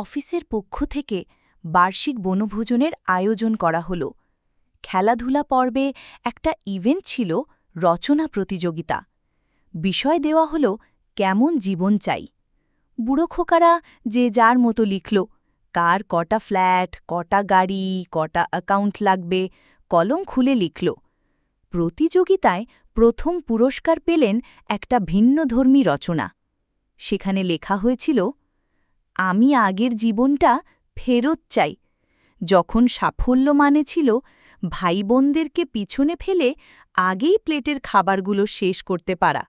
অফিসের পক্ষ থেকে বার্ষিক বনভোজনের আয়োজন করা হল। খেলাধুলা পর্বে একটা ইভেন্ট ছিল রচনা প্রতিযোগিতা। বিষয় দেওয়া হল, কেমন জীবন চাই? বুড়ো খোকারা যে যার মতো লিখল, কার কটা ফ্ল্যাট, কটা গাড়ি, কটা অ্যাকাউন্ট লাগবে? কলম খুলে লিখল। প্রতিযোগিতায় প্রথম পুরস্কার পেলেন একটা ভিন্নধর্মী রচনা। সেখানে লেখা হয়েছিল আমি আগের জীবনটা ফেরত চাই। যখন সাফল্য মানে ছিল ভাই বোনদেরকে পিছনে ফেলে আগেই প্লেটের খাবারগুলো শেষ করতে পারা।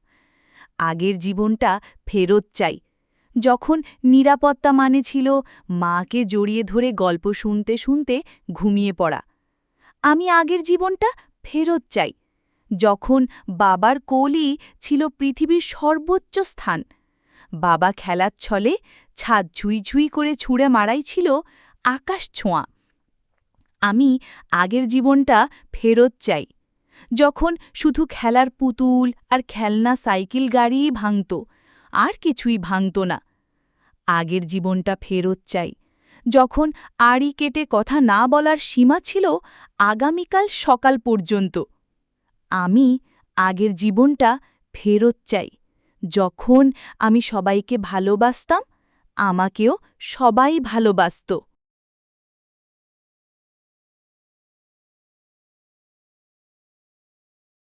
আগের জীবনটা ফেরত চাই। যখন নিরাপত্তা মানে ছিল মাকে জড়িয়ে ধরে গল্প শুনতে শুনতে ঘুমিয়ে পড়া। আমি আগের জীবনটা ফেরত চাই। যখন বাবার কোলই ছিল পৃথিবীর সর্বোচ্চ স্থান। বাবা খেলার ছলে ছাদ ঝুই ঝুই করে ছুঁড়ে মারাই ছিল আকাশ ছোঁয়া। আমি আগের জীবনটা ফেরত চাই। যখন শুধু খেলার পুতুল আর খেলনা সাইকেল গাড়িই ভাঙত, আর কিছুই ভাঙত না। আগের জীবনটা ফেরত চাই। যখন আড়ি কেটে কথা না বলার সীমা ছিল আগামীকাল সকাল পর্যন্ত। আমি আগের জীবনটা ফেরত চাই। যখন আমি সবাইকে ভালোবাসতাম আমাকেও সবাই ভালোবাসত।